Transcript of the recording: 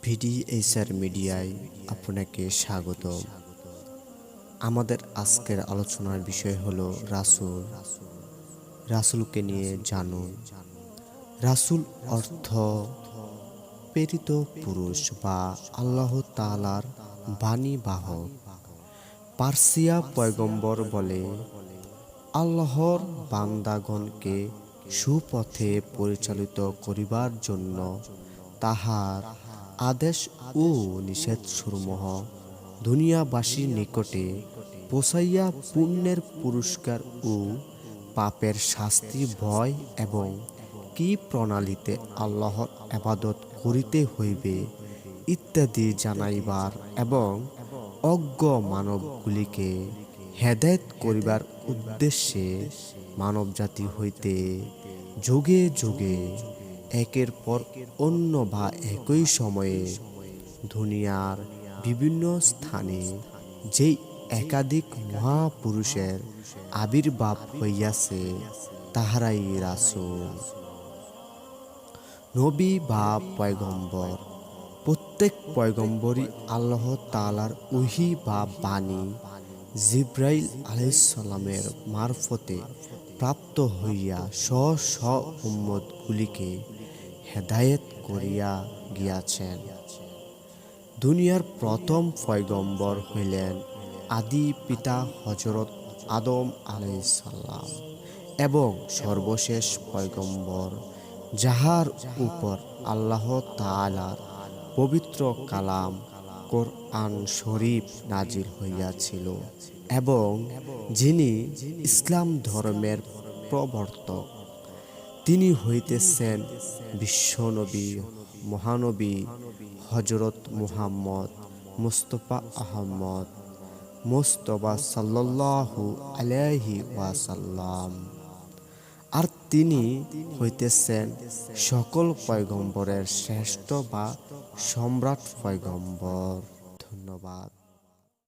ভিডিএসআর মিডিয়ায় আপনাকে স্বাগত আমাদের আজকের আলোচনার বিষয় হলো রাসূল। রাসূলকে নিয়ে জানুন। রাসূল অর্থ প্রেরিত পুরুষ বা আল্লাহ তালার বাণী বাহক। পার্সিয়া পয়গম্বর বলে, আল্লাহর বান্দাগণকে সুপথে পরিচালিত করিবার জন্য তাহার আদেশ ও নিষেধসমূহ দুনিয়াবাসীর নিকটে পোষাইয়া পুণ্যের পুরস্কার ও পাপের শাস্তি, ভয় এবং কি প্রণালীতে আল্লাহর আবাদত করিতে হইবে ইত্যাদি জানাইবার এবং অজ্ঞ মানবগুলিকে হেদায়েত করিবার উদ্দেশ্যে মানবজাতি হইতে যুগে যুগে একের পর অন্য বা একই সময়ে। দুনিয়ার বিভিন্ন স্থানে যেই একাধিক মহাপুরুষের আবির্ভাব হইয়াছে, তাহারাই রাসূল। নবী বা পয়গম্বর, প্রত্যেক পয়গম্বরই আল্লাহ তালার উহি বা বাণী জিব্রাইল আলাইসাল্লামের মারফতে প্রাপ্ত হইয়া স্ব স্ব উম্মতগুলিকে হেদায়েত করিয়া গিয়াছেন। দুনিয়ার প্রথম ফয়গম্বর হইলেন আদি পিতা হজরত আদম আলাইসাল্লাম এবং সর্বশেষ পয়গম্বর, যাহার উপর আল্লাহ তাআলার পবিত্র কালাম কোরআন শরীফ নাজির হইয়াছিল এবং যিনি ইসলাম ধর্মের প্রবর্তক। তিনি হইতেছেন বিশ্বনবী, মহানবী হজরত মুহাম্মদ মুস্তফা আহমদ মুস্তফা সাল্লাল্লাহু আলাইহি ওয়াসাল্লাম। আর তিনি হইতেছেন সকল পয়গম্বরের শ্রেষ্ঠ বা সম্রাট পয়গম্বর। ধন্যবাদ।